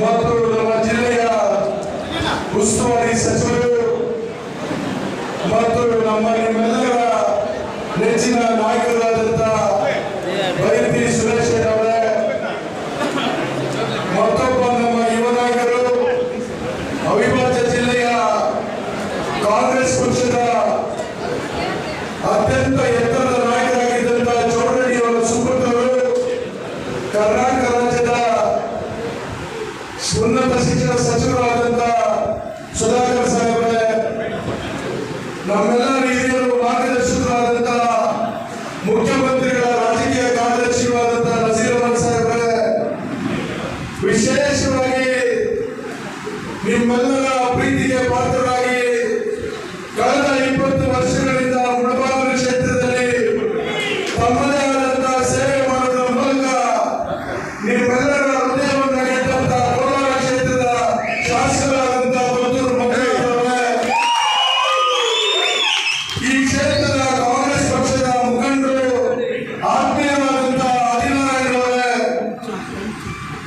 ಮತ್ತು ನಮ್ಮ ಜಿಲ್ಲೆಯ ಉಸ್ತುವಾರಿ ಸಚಿವರು ಮತ್ತು ನಮ್ಮ ನಿಮ್ಮೆಲ್ಲರ ನೆಚ್ಚಿನ ನಾಯಕರಾದಂತ ವೈದ್ಯ ಸುರೇಶ್ ಅವರೇ, ಮತ್ತೊಬ್ಬ ನಮ್ಮ ಯುವ ನಾಯಕರು, ಅವಿಭಾಜ್ಯ ಜಿಲ್ಲೆಯ ಕಾಂಗ್ರೆಸ್ ಪಕ್ಷದ இருக்கிறது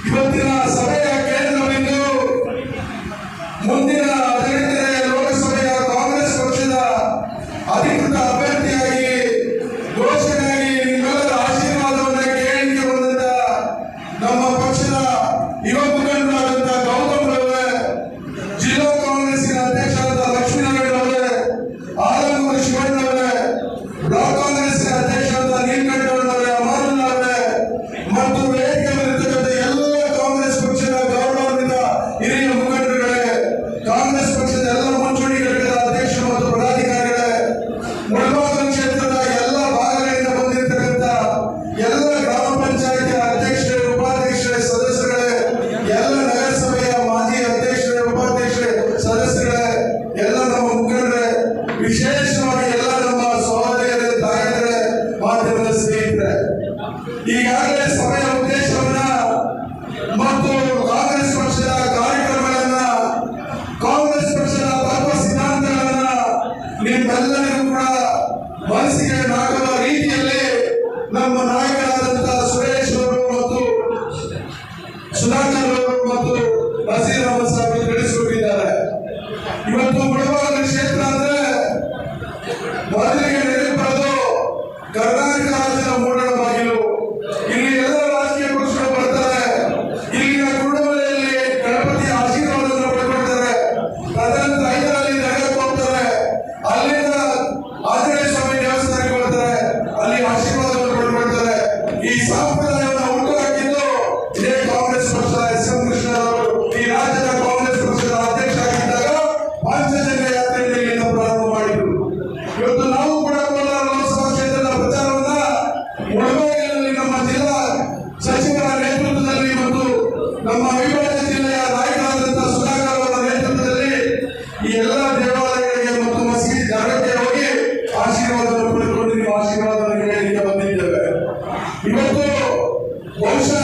ಇವತ್ತಿನ ಸಭೆ ಸ್ನೇಹಿತರೆ ಈಗಾಗಲೇ ಸಭೆಯ ಉದ್ದೇಶವನ್ನ ಮತ್ತು ಕಾಂಗ್ರೆಸ್ ಪಕ್ಷದ ಕಾರ್ಯಕ್ರಮಗಳನ್ನ ಕಾಂಗ್ರೆಸ್ ಪಕ್ಷದ ತತ್ವ ಸಿದ್ಧಾಂತಗಳನ್ನ ನಿಮ್ಮೆಲ್ಲರಿಗೂ ಕೂಡ ಮನಸ್ಸಿಗೆ ಹಾಕುವ ರೀತಿಯಲ್ಲಿ ನಮ್ಮ ನಾಯಕರಾದಂತಹ ಸುರೇಶ್ ಅವರು ಮತ್ತು ಸುಧಾಕರ್ ಅವರು ಮತ್ತು ಬಸೀರ್ বয়স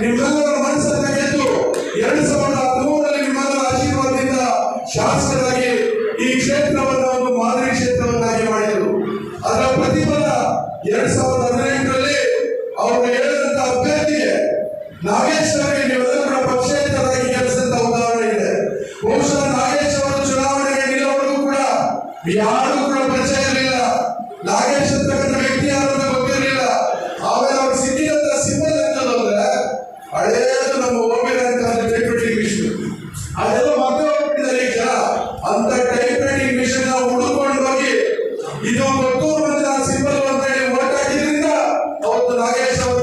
ನಿಮ್ಮೆಲ್ಲರ ಮನಸ್ಸನ್ನ ಗೆದ್ದು ಎರಡು ಸಾವಿರದ ಹದಿಮೂರರಲ್ಲಿ ನಿಮ್ಮೆಲ್ಲರ ಆಶೀರ್ವಾದದಿಂದ ಶಾಸಕರಾಗಿ ಈ ಕ್ಷೇತ್ರವನ್ನು ಒಂದು ಮಾದರಿ ಕ್ಷೇತ್ರವನ್ನಾಗಿ ಮಾಡಿದರು. ಅದರ ಪ್ರತಿಫಲ ಎರಡ್ ಸಾವಿರದ ಹದಿನೆಂಟರಲ್ಲಿ ಅವರು ಹೇಳಿದಂತ ಅಭ್ಯರ್ಥಿಗೆ ನಾಗೇಶ್ ಅವರಿಗೆ ನೀವೆಲ್ಲರೂ ಕೂಡ ಪಕ್ಷೇತರಾಗಿ ಕೆಲಸದಂತ ಉದಾಹರಣೆ ಇದೆ. ಬಹುಶಃ ನಾಗೇಶ್ವರ ಚುನಾವಣೆ ಚುನಾವಣೆಗೆ ನಿಲ್ಲವರು ಕೂಡ ಯಾರು ಕೂಡ ಪರಿಚಯ ಇರಲಿಲ್ಲ. ನಾಗೇಶ್ವರ ಅದೆಲ್ಲ ಮತ್ತೆ ಹೋಗ್ಬಿಟ್ಟಿದ್ದಾರೆ ಈ ಅಂತ ಟೈಪ್ ರೈಟಿಂಗ್ ಮಿಷನ್ ಹುಡುಕೊಂಡು ಹೋಗಿ ಇದು ಮತ್ತೂರು ಜನ ಸಿಂಬಲ್ ಅಂತ ಹೇಳಿ ಅವತ್ತು ನಾಗೇಶ್ ಅವರು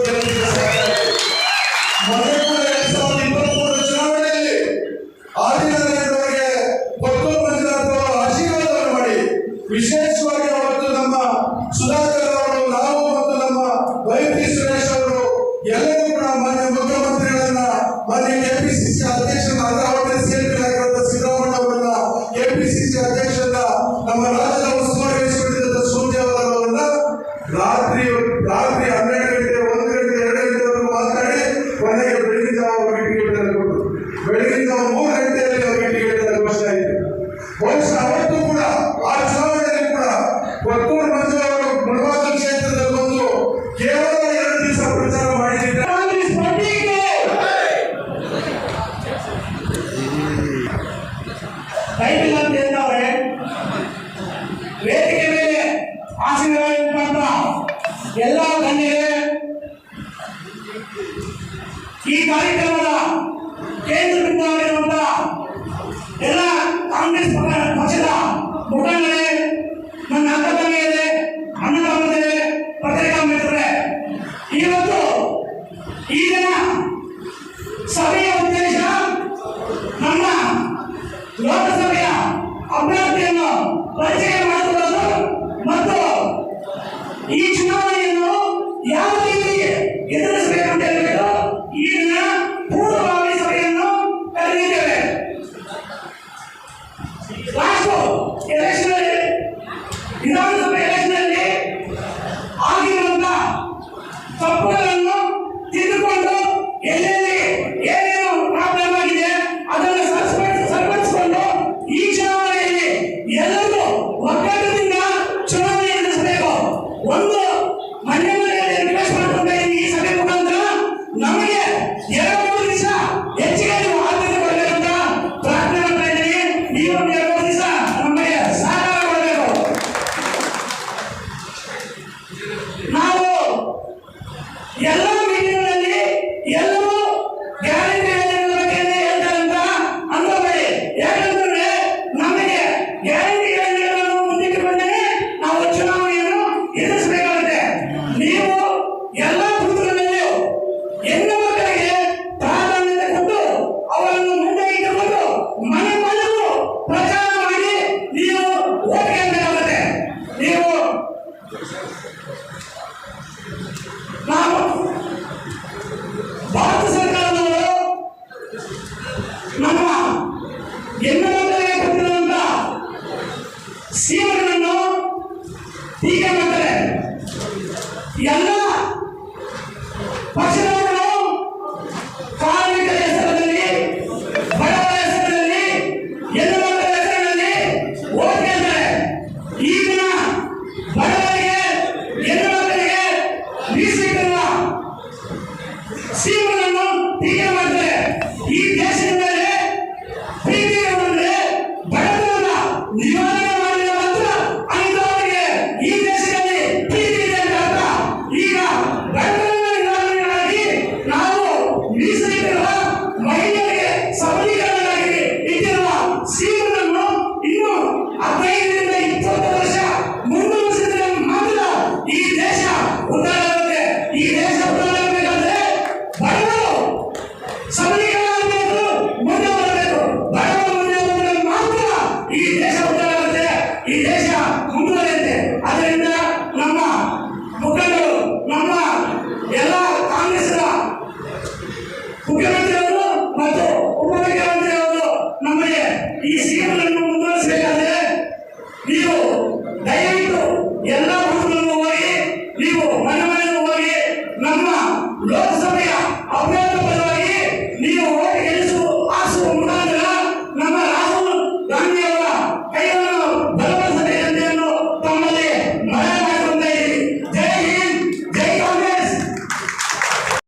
ಮೊನ್ನೆ ಕೂಡ ಎರಡ್ ಇಪ್ಪತ್ಮೂರು ಚುನಾವಣೆಯಲ್ಲಿ ಆದಿನ ಅವರಿಗೆ ಮತ್ತೂರು ಜನ ಆಶೀರ್ವಾದವನ್ನು ಮಾಡಿ. ವಿಶೇಷವಾಗಿ ನಮ್ಮ ಸುಧಾಕರ್ ಅವರು, ನಾವು ಮತ್ತು ನಮ್ಮ ವೈದ್ಯ ಸುರೇಶ್ ಅವರು ಎಲ್ಲರೂ ಕೂಡ ಮಾನ್ಯ ಮುಖ್ಯಮಂತ್ರಿಗಳನ್ನ ಮಾನ್ಯ ಕೆಪಿಸಿ ರಾತ್ರಿ ಹೊತ್ತು ಪರಿಚಯ ಮಾಡಿಕೊಳ್ಳೋದು ಮತ್ತು ಈ ಚುನಾವಣೆ 能不能 ಎಲ್ಲ ಪಕ್ಷದವರು ಕಾರ್ಮಿಕರ ಹೆಸರಿನಲ್ಲಿ ಬಡವರ ಹೆಸರಿನಲ್ಲಿ ಎಲ್ಲ ಮಕ್ಕಳ ಹೆಸರಿನಲ್ಲಿ ಓಟ್ ಕೇಳ್ತಾರೆ ಈಗಿನ ಬಡವರಿಗೆ ಎಲ್ಲ ಮಕ್ಕಳಿಗೆ ಮೀಸಲಿಟ್ಟಿರುವ ಸೀಮಗಳನ್ನು ಟೀಕೆ ಮಾಡ್ತಾರೆ ಈ ದೇಶದ ಮೇಲೆ ಈ ದೇಶ ಮುಂದುವರಿಯುತ್ತೆ. ಅದರಿಂದ ನಮ್ಮ ಮುಖಂಡರು, ನಮ್ಮ ಎಲ್ಲ ಕಾಂಗ್ರೆಸ್ನ ಮುಖ್ಯಮಂತ್ರಿಯವರು ಮತ್ತು ಉಪಮುಖ್ಯಮಂತ್ರಿಯವರು ನಮಗೆ ಈ ಸ್ಕೀಮ್ಗಳನ್ನು ಮುಂದುವರಿಸಬೇಕಾದ್ರೆ ನೀವು ದಯವಿಟ್ಟು ಎಲ್ಲ ಊರುಗಳನ್ನು ಹೋಗಿ, ನೀವು ಮನೆ ಮನೆಗೂ ಹೋಗಿ ನಮ್ಮ